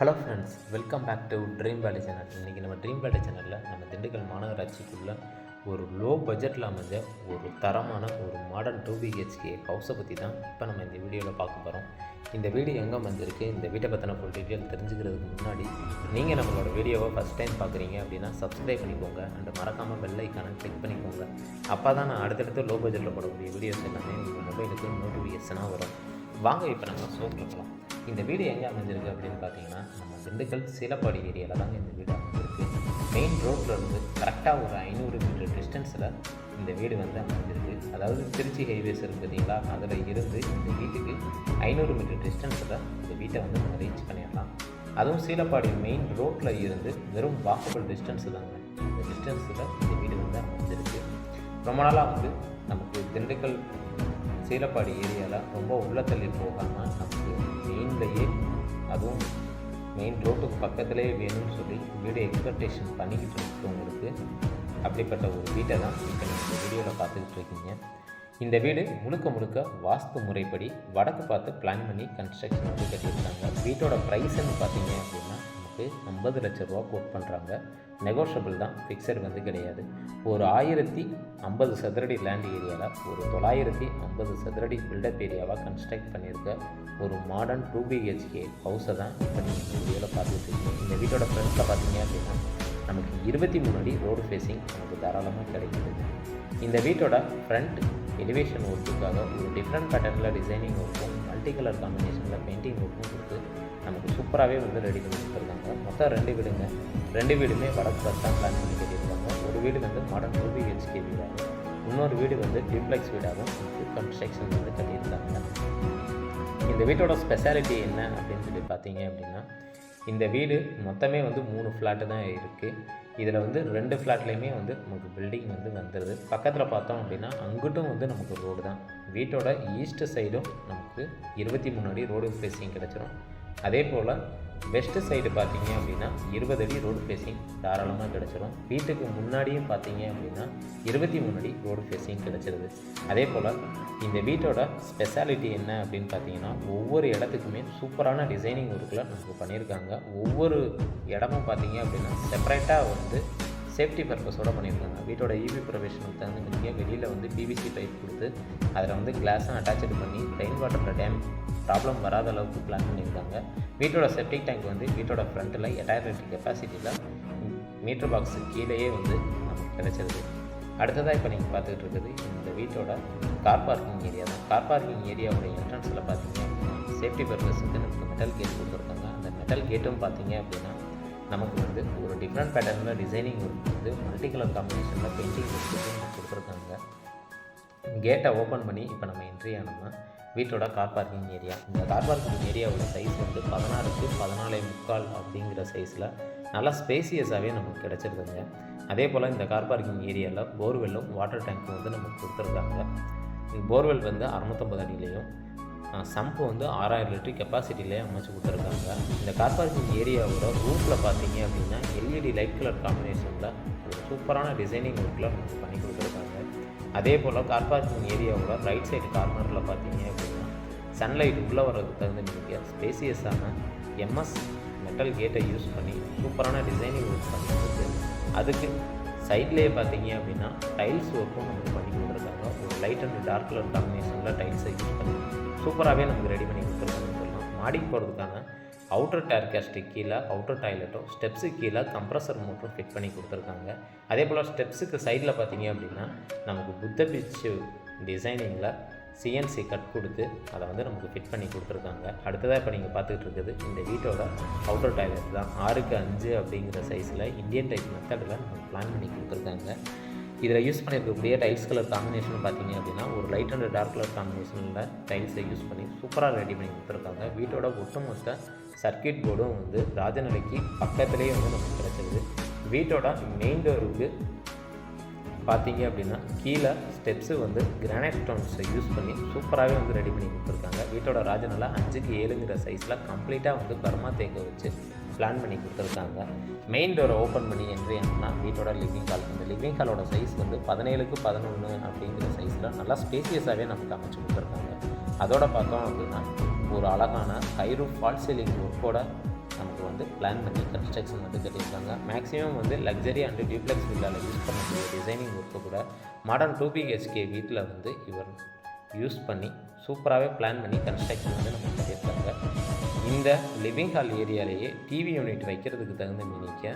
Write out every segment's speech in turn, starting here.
Hello friends welcome back to Dream Valley channel இன்றைக்கி நம்ம dream வேலி சேனலில் நம்ம திண்டுக்கல் மாநகராட்சிக்குள்ள ஒரு லோ பட்ஜெட்டில் அமைஞ்ச ஒரு தரமான ஒரு மாடர்ன் டூ பிஹெச்கே ஹவுஸை பற்றி தான் இப்போ நம்ம இந்த வீடியோவில் பார்க்க போகிறோம் இந்த வீடியோ எங்கே அமைஞ்சிருக்கு இந்த வீட்டை பற்றின ஃபுல் டீட்டெயில் தெரிஞ்சுக்கிறதுக்கு முன்னாடி நீங்கள் நம்மளோட வீடியோவை ஃபஸ்ட் டைம் பார்க்குறீங்க அப்படின்னா சப்ஸ்கிரைப் பண்ணிக்கோங்க அண்ட் மறக்காமல் பெல் ஐக்கானை கிளிக் பண்ணிக்கோங்க. அப்போ தான் நான் அடுத்தடுத்து லோ பட்ஜெட்டில் போடக்கூடிய வீடியோஸ் எல்லாமே உங்கள் மொபைலுக்கு நோட்டிஃபிகேஷனாக வரும். வாங்க இப்போ நம்ம சோப்பு இந்த வீடு எங்கே அமைஞ்சிருக்கு அப்படின்னு பார்த்தீங்கன்னா நம்ம திண்டுக்கல் சீலப்பாடி ஏரியாவில் தாங்க இந்த வீடு அமைஞ்சிருக்கு. மெயின் ரோட்டில் இருந்து கரெக்டாக ஒரு ஐநூறு மீட்டர் டிஸ்டன்ஸில் இந்த வீடு வந்து அமைஞ்சிருக்கு. அதாவது திருச்சி ஹைவேஸ் இருக்குது பார்த்தீங்களா? அதில் இருந்து இந்த வீட்டுக்கு ஐநூறு மீட்டர் டிஸ்டன்ஸில் இந்த வீட்டை வந்து நம்ம ரீச் பண்ணிடலாம். அதுவும் சீலப்பாடி மெயின் ரோட்டில் இருந்து வெறும் வாக்கபிள் டிஸ்டன்ஸ் தாங்க. இந்த டிஸ்டன்ஸில் இந்த வீடு வந்து அமைஞ்சிருக்கு. ரொம்ப நாளாக வந்து நமக்கு திண்டுக்கல் சீலப்பாடி ஏரியாவில் ரொம்ப உள்ள தள்ளி போகாமல் நமக்கு மெயின்லேயே அதுவும் மெயின் ரோட்டுக்கு பக்கத்துலேயே வேணும்னு சொல்லி வீடு எக்ஸ்பெக்டேஷன் பண்ணிக்கிட்டு இருக்கவங்களுக்கு அப்படிப்பட்ட ஒரு வீட்டை தான் இப்போ நீங்கள் இந்த வீடியோவில் பார்த்துக்கிட்டு இருக்கீங்க. இந்த வீடு முழுக்க முழுக்க வாஸ்து முறைப்படி வடக்கு பார்த்து பிளான் பண்ணி கன்ஸ்ட்ரக்ஷன் வந்து கட்டியிருக்காங்க. வீட்டோட ப்ரைஸ்ன்னு பார்த்தீங்க அப்படின்னா நமக்கு ஐம்பது லட்ச ரூபா கோட் பண்ணுறாங்க நெகோஷியபிள் தான் ஃபிக்ஸட் வந்து கிடையாது. ஒரு ஆயிரத்தி ஐம்பது சதுரடி லேண்ட் ஏரியாவில் ஒரு தொள்ளாயிரத்தி ஐம்பது சதுரடி பில்டப் ஏரியாவாக கன்ஸ்ட்ரக்ட் பண்ணியிருக்க ஒரு மாடர்ன் டூ பிஹெச்கே ஹவுஸை தான் இப்போ நீங்கள் இந்த வீடியோவில் பார்த்துட்டு இருக்கீங்க. இந்த வீட்டோட ஃப்ரெண்ட்ஸில் பார்த்தீங்க அப்படின்னா நமக்கு இருபத்தி மூணு அடி ரோடு ஃபேஸிங் நமக்கு தாராளமாக கிடைக்கிது. இந்த வீட்டோட ஃப்ரண்ட் எலிவேஷன் ஒர்க்குக்காக ஒரு டிஃப்ரெண்ட் பேட்டர்னில் டிசைனிங் ஒர்க்கும் மல்டி கலர் காம்பினேஷனில் பெயிண்டிங் ஒர்க்கும் கொடுத்து நமக்கு சூப்பராகவே வந்து ரெடி பண்ணி கொடுத்துருக்காங்க. மொத்தம் ரெண்டு வீடுங்க. ரெண்டு வீடுமே வடக்கு பஸ் தான் பிளான் பண்ணி கட்டியிருக்காங்க. ஒரு வீடு வந்து மாடர்ன் டூ பிஹெச்கே வீடாகும் இன்னொரு வீடு வந்து டிப்ளெக்ஸ் வீடாகவும் கன்ஸ்ட்ரக்ஷன் வந்து கட்டியிருக்காங்க. இந்த வீட்டோட ஸ்பெஷாலிட்டி என்ன அப்படின்னு சொல்லி பார்த்தீங்க அப்படின்னா இந்த வீடு மொத்தமே வந்து மூணு ஃப்ளாட்டு தான் இருக்குது இதில் வந்து ரெண்டு ஃப்ளாட்லேயுமே வந்து நமக்கு பில்டிங் வந்து வந்துடுது பக்கத்தில் பார்த்தோம் அப்படின்னா அங்கிட்டும் வந்து நமக்கு ரோடு தான். வீட்டோட ஈஸ்ட் சைடும் நமக்கு இருபத்தி மூணு அடி ரோடு ஃபேஸிங் கிடச்சிரும். அதே போல் வெஸ்ட்டு சைடு பார்த்தீங்க அப்படின்னா இருபது அடி ரோடு ஃபேஸிங் தாராளமாக கிடச்சிரும். வீட்டுக்கு முன்னாடியும் பார்த்தீங்க அப்படின்னா இருபத்தி மூணு அடி ரோடு ஃபேஸிங் கிடச்சிருது. அதே போல் இந்த வீட்டோட ஸ்பெஷாலிட்டி என்ன அப்படின்னு பார்த்தீங்கன்னா ஒவ்வொரு இடத்துக்குமே சூப்பரான டிசைனிங் ஒர்க்கில் நமக்கு பண்ணியிருக்காங்க. ஒவ்வொரு இடமும் பார்த்தீங்க அப்படின்னா செப்பரேட்டாக வந்து சேஃப்டி பர்பஸோடு பண்ணியிருக்காங்க வீட்டோட இபி ப்ரொவிஷனுக்கு தகுந்த வெளியில் வந்து பிவிசி பைப் கொடுத்து அதில் வந்து கிளாஸும் அட்டாச்சு பண்ணி ரெயின் வாட்டரில் டேம் ப்ராப்ளம் வராத அளவுக்கு பிளான் பண்ணியிருக்காங்க வீட்டோட செப்டிக் டேங்க் வந்து வீட்டோட ஃப்ரண்ட்டில் எட்டாயிரம் லிட்டர் கெப்பாசிட்டியில் மீட்டர் பாக்ஸு கீழேயே வந்து நமக்கு கிடச்சிருது. அடுத்ததாக இப்போ நீங்கள் பார்த்துக்கிட்டு இருக்குது இந்த வீட்டோட கார் பார்க்கிங் ஏரியா தான். கார் பார்க்கிங் ஏரியாவோட என்ட்ரன்ஸில் பார்த்தீங்க அப்படின்னா சேஃப்டி பர்பஸுக்கு நமக்கு மெட்டல் கேட் கொடுத்துருக்காங்க. அந்த மெட்டல் கேட்டும் பார்த்தீங்க அப்படின்னா நமக்கு வந்து ஒரு டிஃப்ரெண்ட் பேட்டர்னில் டிசைனிங் வந்து மல்டி கலர் காம்பினேஷனில் பெயிண்டிங் கொடுத்துருக்காங்க. கேட்டை ஓப்பன் பண்ணி இப்போ நம்ம என்ட்ரி ஆனோம்னா வீட்டோட கார் பார்க்கிங் ஏரியா இந்த கார் பார்க்கிங் ஏரியாவோட சைஸ் வந்து பதினாறுக்கு பதினாலே முக்கால் அப்படிங்கிற சைஸில் நல்லா ஸ்பேசியஸாகவே நமக்கு கிடச்சிருக்குங்க. அதே போல் இந்த கார் பார்க்கிங் ஏரியாவில் போர்வெல்லும் வாட்டர் டேங்க்கும் வந்து நமக்கு கொடுத்துருக்காங்க. போர்வெல் வந்து அறுநூத்தம்பது அடியிலையும் சம்பு வந்து ஆறாயிரம் லிட்டர் கெப்பாசிட்டிலே அமைச்சு கொடுத்துருக்காங்க. இந்த கார் பார்க்கிங் ஏரியாவோட ரூஃபில் பார்த்தீங்க அப்படின்னா எல்இடி லைட் கலர் காம்பினேஷனில் ஒரு சூப்பரான டிசைனிங் ஒர்க்கில் நமக்கு பண்ணி கொடுத்துருக்காங்க. அதே போல் கார் பார்க்கிங் ஏரியாவோட ரைட் சைடு கார்னரில் பார்த்தீங்க அப்படின்னா சன்லைட் உள்ளே வர்றதுக்கு தகுந்த நீங்கள் ஸ்பேசியஸான எம்எஸ் மெட்டல் கேட்டை யூஸ் பண்ணி சூப்பரான டிசைனிங் ஒர்க் பண்ணிட்டு அதுக்கு சைட்லேயே பார்த்தீங்க அப்படின்னா டைல்ஸ் ஒர்க்கும் நமக்கு பண்ணி கொடுத்துருக்காங்க. ஒரு லைட் அண்ட் டார்க் கலர் காம்பினேஷனில் டைல்ஸை யூஸ் பண்ணி சூப்பராகவே நமக்கு ரெடி பண்ணி கொடுத்துருக்காங்கன்னு சொல்லலாம். மாடிக்கு போகிறதுக்கான அவுட்டர் டேர்காஸ்ட்டு கீழே அவுட்டர் டாய்லெட்டும் ஸ்டெப்ஸுக்கு கீழே கம்ப்ரஸர் மோட்டரும் ஃபிட் பண்ணி கொடுத்துருக்காங்க. அதே போல் ஸ்டெப்ஸுக்கு சைடில் பார்த்தீங்க அப்படின்னா நமக்கு புத்த பிச்சு டிசைனிங்கில் சிஎன்சி கட் கொடுத்து அதை வந்து நமக்கு ஃபிட் பண்ணி கொடுத்துருக்காங்க. அடுத்ததாக இப்போ நீங்கள் பார்த்துக்கிட்டு இருக்குது இந்த வீட்டோட அவுட்டர் டாய்லெட் தான். ஆறுக்கு அஞ்சு அப்படிங்கிற சைஸில் இந்தியன் டைப் மெத்தடில் நமக்கு பிளான் பண்ணி கொடுத்துருக்காங்க. இதில் யூஸ் பண்ணியிருக்கக்கூடிய டைல்ஸ் கலர் காம்பினேஷன் பார்த்தீங்க அப்படின்னா ஒரு லைட் அண்ட் டார்க் கலர் காம்பினேஷனில் டைல்ஸை யூஸ் பண்ணி சூப்பராக ரெடி பண்ணி கொடுத்துருக்காங்க. வீட்டோட ஒட்டுமொத்த சர்க்கியூட் போர்டும் வந்து ராஜநிலைக்கு பக்கத்துலேயே வந்து நமக்கு கிடச்சிருது. வீட்டோட மெயின் டோருக்கு பார்த்தீங்க அப்படின்னா கீழே ஸ்டெப்ஸு வந்து கிரானைட் ஸ்டோன்ஸை யூஸ் பண்ணி சூப்பராகவே வந்து ரெடி பண்ணி கொடுத்துருக்காங்க. வீட்டோட ராஜநிலை அஞ்சுக்கு ஏழுங்கிற சைஸில் கம்ப்ளீட்டாக வந்து பர்மா தேங்க வச்சு பிளான் பண்ணி கொடுத்துருக்காங்க. மெயின் டோரை ஓப்பன் பண்ணி என்ட்ரி ஆனோம்னா வீட்டோட லிவிங் ஹால் இந்த லிவிங் ஹாலோட சைஸ் வந்து பதினேழுக்கு பதினொன்று அப்படிங்கிற சைஸில் நல்லா ஸ்பேசியஸாகவே நமக்கு அமைச்சு கொடுத்துருக்காங்க. அதோட பார்த்தோம் அப்படின்னா ஒரு அழகான கைரூ ஃபால் சீலிங் ஒர்க்கோட நமக்கு வந்து பிளான் பண்ணி கன்ஸ்ட்ரக்ஷன் வந்து கட்டியிருக்காங்க. மேக்ஸிமம் வந்து லக்ஸரி அண்டு டியூப்ளெக்ஸ் வில்லாவில் யூஸ் பண்ணக்கூடிய டிசைனிங் ஒர்க்கு கூட மாடர்ன் டூ பிஹெச்கே வீட்டில் வந்து இவர் யூஸ் பண்ணி சூப்பராகவே பிளான் பண்ணி கன்ஸ்ட்ரக்ஷன் வந்து நம்ம கட்டியிருக்காங்க. இந்த லிவிங் ஹால் ஏரியாலேயே டிவி யூனிட் வைக்கிறதுக்கு தகுந்த மீனிக்க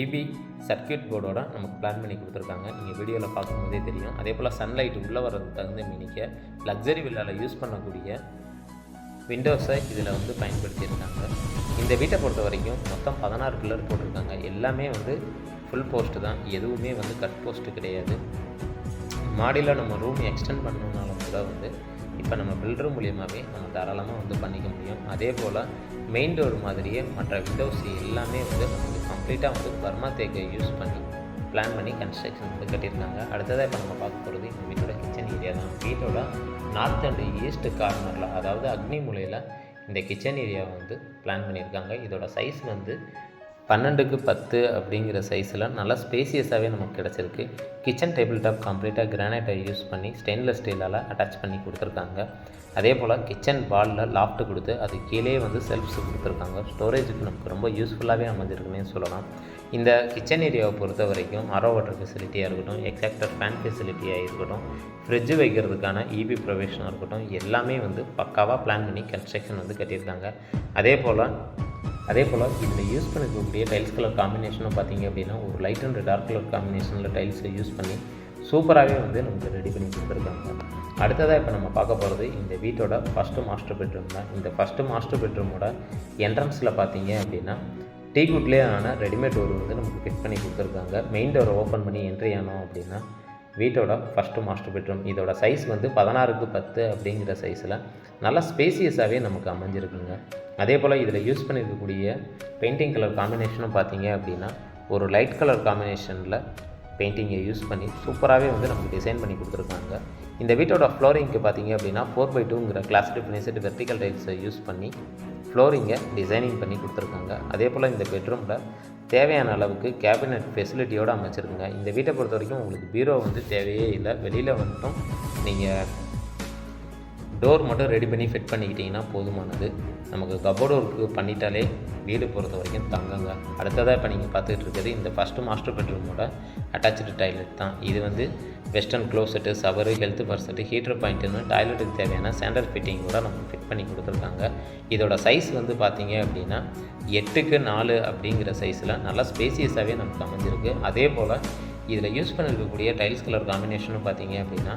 இபி சர்க்கியூட் போர்டோட நமக்கு பிளான் பண்ணி கொடுத்துருக்காங்க. நீங்கள் வீடியோவில் பார்க்கும்போதே தெரியும். அதே போல் சன்லைட் உள்ளே வர்றதுக்கு தகுந்த மினிக்க லக்ஸரி வில்லாவில் யூஸ் பண்ணக்கூடிய விண்டோஸை இதில் வந்து பயன்படுத்தியிருக்காங்க. இந்த வீட்டை பொறுத்த வரைக்கும் மொத்தம் பதினாறு பில்லர் போட்டிருக்காங்க. எல்லாமே வந்து ஃபுல் போஸ்ட்டு தான். எதுவுமே வந்து கட் போஸ்ட்டு கிடையாது. மாடியில் நம்ம ரூம் எக்ஸ்டெண்ட் பண்ணணுன்னாலும் கூட வந்து இப்போ நம்ம பில்டர் மூலியமாகவே நம்ம தாராளமாக வந்து பண்ணிக்க முடியும். அதே போல் மெயின் டோர் மாதிரியே மற்ற விண்டோஸ் எல்லாமே வந்து நமக்கு கம்ப்ளீட்டாக வந்து பர்மா தேக்கை யூஸ் பண்ணி பிளான் பண்ணி கன்ஸ்ட்ரக்ஷன் வந்து கட்டியிருக்காங்க. அடுத்ததாக இப்போ நம்ம பார்க்க போகிறது எங்கள் வீட்டோட கிச்சன் ஏரியா தான். வீட்டோட நார்த் அண்ட் ஈஸ்ட் கார்னரில் அதாவது அக்னி மூலையில் இந்த கிச்சன் ஏரியாவை வந்து பிளான் பண்ணியிருக்காங்க. இதோட சைஸ் வந்து பன்னெண்டுக்கு பத்து அப்படிங்கிற சைஸில் நல்லா ஸ்பேசியஸாகவே நமக்கு கிடச்சிருக்கு. கிச்சன் டேபிள் டாப் கம்ப்ளீட்டாக கிரானைட்டை யூஸ் பண்ணி ஸ்டெயின்லெஸ் ஸ்டீலால் அட்டாச் பண்ணி கொடுத்துருக்காங்க. அதே போல் கிச்சன் வாலில் லாஃப்ட் கொடுத்து அது கீழே வந்து செல்ஃப்ஸ் கொடுத்துருக்காங்க. ஸ்டோரேஜுக்கு நமக்கு ரொம்ப யூஸ்ஃபுல்லாகவே அமைஞ்சிருக்குன்னே சொல்லலாம். இந்த கிச்சன் ஏரியாவை பொறுத்த வரைக்கும் அரோ வாட்டர் ஃபெசிலிட்டியாக இருக்கட்டும் எக்ஸாக்டர் ஃபேன் ஃபெசிலிட்டியாக இருக்கட்டும் ஃப்ரிட்ஜு வைக்கிறதுக்கான இபி ப்ரொவிஷனாக இருக்கட்டும் எல்லாமே வந்து பக்காவாக பிளான் பண்ணி கன்ஸ்ட்ரக்ஷன் வந்து கட்டியிருக்காங்க. அதே போல் அதே போல் இதில் யூஸ் பண்ணிக்கக்கூடிய டைல்ஸ் கலர் காம்பினேஷனும் பார்த்தீங்க அப்படின்னா ஒரு லைட் அண்ட் டார்க் கலர் காம்பினேஷனில் டைல்ஸை யூஸ் பண்ணி சூப்பராகவே வந்து நமக்கு ரெடி பண்ணி கொடுத்துருக்காங்க. அடுத்ததாக இப்போ நம்ம பார்க்க போகிறது இந்த வீட்டோட ஃபஸ்ட்டு மாஸ்டர் பெட்ரூம் தான். இந்த ஃபஸ்ட்டு மாஸ்டர் பெட்ரூமோட என்ட்ரன்ஸில் பார்த்தீங்க அப்படின்னா டீகுட்லேயே ஆன ரெடிமேட் டோர் வந்து நமக்கு ஃபிட் பண்ணி கொடுத்துருக்காங்க. மெயின் டோரை ஓப்பன் பண்ணி என்ட்ரி ஆனோம் அப்படின்னா வீட்டோட ஃபஸ்ட்டு மாஸ்டர் பெட்ரூம் இதோட சைஸ் வந்து பதினாறுக்கு பத்து அப்படிங்கிற சைஸில் நல்லா ஸ்பேசியஸாகவே நமக்கு அமைஞ்சிருக்குங்க. அதே போல் இதில் யூஸ் பண்ணியிருக்கக்கூடிய பெயிண்டிங் கலர் காம்பினேஷனும் பார்த்தீங்க அப்படின்னா ஒரு லைட் கலர் காம்பினேஷனில் பெயிண்டிங்கை யூஸ் பண்ணி சூப்பராகவே வந்து நமக்கு டிசைன் பண்ணி கொடுத்துருக்காங்க. இந்த வீட்டோட ஃப்ளோரிங்க்கு பார்த்தீங்க அப்படின்னா ஃபோர் பை டூங்கிற கிளாஸ் டிஃபினிசட் வெர்டிக்கல் டைல்ஸை யூஸ் பண்ணி ஃப்ளோரிங்கை டிசைனிங் பண்ணி கொடுத்துருக்காங்க. அதே போல் இந்த பெட்ரூமில் தேவையான அளவுக்கு கேபினட் ஃபெசிலிட்டியோடு அமைச்சிருக்குங்க. இந்த வீட்டை பொறுத்த வரைக்கும் உங்களுக்கு பீரோ வந்து தேவையே இல்லை. வெளியில் வந்துட்டும் நீங்கள் டோர் மட்டும் ரெடி பண்ணி ஃபிட் பண்ணிக்கிட்டிங்கன்னா போதுமானது. நமக்கு கபோர்டு ஒர்க்கு பண்ணிட்டாலே வீடு பொறுத்த வரைக்கும் தங்கங்க. அடுத்ததாக இப்போ நீங்கள் பார்த்துட்டு இருக்கிறது இந்த ஃபஸ்ட்டு மாஸ்டர் பெட்ரூமோட அட்டாச்சு டாய்லெட் தான். இது வந்து western closet shower health faucet heater பாயிண்ட்டுன்னு டாய்லெட்டுக்கு தேவையான ஸ்டாண்டர்ட் ஃபிட்டிங்கோட நமக்கு ஃபிட் பண்ணி கொடுத்துருக்காங்க. இதோட சைஸ் வந்து பார்த்தீங்க அப்படின்னா எட்டுக்கு நாலு அப்படிங்கிற சைஸில் நல்லா ஸ்பேசியஸாகவே நமக்கு அமைஞ்சிருக்கு. அதே போல் இதில் யூஸ் பண்ணிருக்கக்கூடிய டைல்ஸ் கலர் காம்பினேஷனும் பார்த்தீங்க அப்படின்னா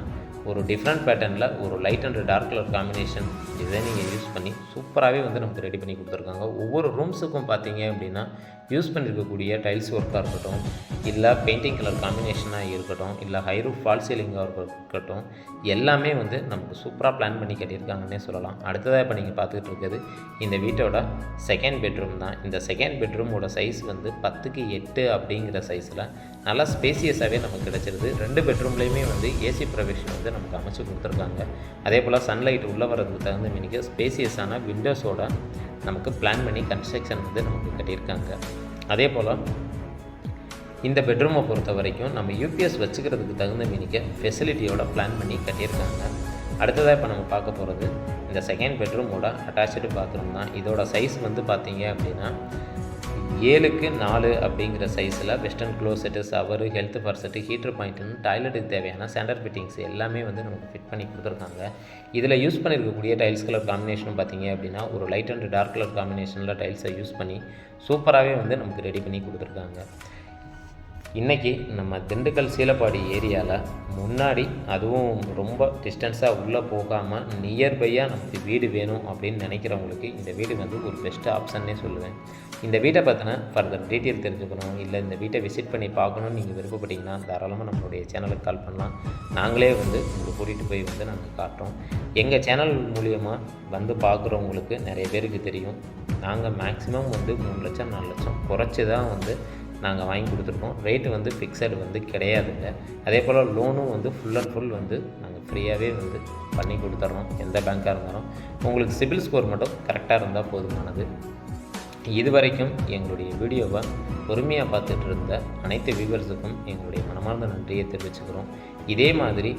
ஒரு டிஃப்ரெண்ட் பேட்டர்னில் ஒரு light and dark colour combination டிசைனிங்கை use பண்ணி சூப்பராகவே வந்து நமக்கு ரெடி பண்ணி கொடுத்துருக்காங்க. ஒவ்வொரு ரூம்ஸுக்கும் பார்த்தீங்க அப்படின்னா யூஸ் பண்ணியிருக்கக்கூடிய டைல்ஸ் ஒர்க்காக இருக்கட்டும் இல்லை பெயிண்டிங் கலர் காம்பினேஷனாக இருக்கட்டும் இல்லை ஹை ரூஃப் ஃபால் சீலிங்காக இருக்கட்டும் எல்லாமே வந்து நமக்கு சூப்பராக பிளான் பண்ணி கட்டியிருக்காங்கன்னே சொல்லலாம். அடுத்ததாக இப்போ நீங்கள் பார்த்துக்கிட்டு இருக்கிறது இந்த வீட்டோட செகண்ட் பெட்ரூம் தான். இந்த செகண்ட் பெட்ரூமோட சைஸ் வந்து பத்துக்கு எட்டு அப்படிங்கிற சைஸில் நல்லா ஸ்பேசியஸாகவே நமக்கு கிடச்சிருது. ரெண்டு பெட்ரூம்லேயுமே வந்து ஏசி ப்ரொவிஷன் வந்து நமக்கு அமைச்சு கொடுத்துருக்காங்க. அதே போல் சன்லைட் உள்ளே வர்றதுக்கு தகுந்த மினிக்கு ஸ்பேசியஸான விண்டோஸோட நமக்கு பிளான் பண்ணி கன்ஸ்ட்ரக்ஷன் வந்து நமக்கு கட்டியிருக்காங்க. அதே போல் இந்த பெட்ரூமை பொறுத்த வரைக்கும் நம்ம யூபிஎஸ் வச்சுக்கிறதுக்கு தகுந்த மினிக்க ஃபெசிலிட்டியோட பிளான் பண்ணி கட்டியிருக்காங்க. அடுத்ததாக இப்போ நம்ம பார்க்க போகிறது இந்த செகண்ட் பெட்ரூமோட அட்டாச்சு பாத்ரூம் தான். இதோட சைஸ் வந்து பார்த்தீங்க அப்படின்னா ஏழுக்கு நாலு அப்படிங்கிற சைஸில் western closet shower health faucet heater பாயிண்ட்டுன்னு டாய்லெட்டுக்கு தேவையான ஸ்டாண்டர்ட் ஃபிட்டிங்ஸ் எல்லாமே வந்து நமக்கு ஃபிட் பண்ணி கொடுத்துருக்காங்க. இதில் யூஸ் பண்ணியிருக்கக்கூடிய டைல்ஸ் கலர் காம்பினேஷன் பார்த்தீங்க அப்படின்னா ஒரு லைட் அண்ட் டார்க் கலர் காம்பினேஷனில் டைல்ஸை யூஸ் பண்ணி சூப்பராகவே வந்து நமக்கு ரெடி பண்ணி கொடுத்துருக்காங்க. இன்றைக்கி நம்ம திண்டுக்கல் சீலப்பாடி ஏரியாவில் முன்னாடி அதுவும் ரொம்ப டிஸ்டன்ஸாக உள்ளே போகாமல் நியர்பையாக நமக்கு வீடு வேணும் அப்படின்னு நினைக்கிறவங்களுக்கு இந்த வீடு வந்து ஒரு பெஸ்ட்டு ஆப்ஷன்னே சொல்லுவேன். இந்த வீட்டை பார்த்தினா ஃபர்தர் டீட்டெயில் தெரிஞ்சுக்கணும். இல்லை இந்த வீட்டை விசிட் பண்ணி பார்க்கணும்னு நீங்கள் விருப்பப்பட்டீங்கன்னா தாராளமாக நம்மளுடைய சேனலுக்கு கால் பண்ணலாம். நாங்களே வந்து உங்களை கூட்டிகிட்டு போய் வந்து நாங்கள் காட்டுறோம். எங்கள் சேனல் மூலியமாக வந்து பார்க்குறவங்களுக்கு நிறைய பேருக்கு தெரியும். நாங்கள் மேக்ஸிமம் வந்து மூணு லட்சம் நாலு லட்சம் குறைச்சி தான் வந்து நாங்கள் வாங்கி கொடுத்துருக்கோம். ரேட்டு வந்து ஃபிக்ஸடு வந்து கிடையாதுங்க. அதே போல் லோனும் வந்து ஃபுல் அண்ட் ஃபுல் வந்து நாங்கள் ஃப்ரீயாகவே வந்து பண்ணி கொடுத்துட்றோம் எந்த பேங்க்காக இருந்தாலும். உங்களுக்கு சிபில் ஸ்கோர் மட்டும் கரெக்டாக இருந்தால் போதுமானது. இது வரைக்கும் எங்களுடைய வீடியோவை பொறுமையாக பார்த்துட்டு இருந்த அனைத்து வியூவர்ஸுக்கும் எங்களுடைய மனமார்ந்த நன்றியை தெரிவிச்சுக்கிறோம். இதே மாதிரி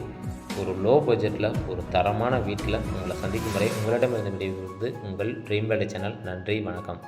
ஒரு லோ பட்ஜெட்டில் ஒரு தரமான வீட்டில் உங்களை சந்திக்கும் வரை உங்களிடமிருந்து விடைபெறுவது உங்கள் ட்ரீம் வேலை சேனல் நன்றி வணக்கம்.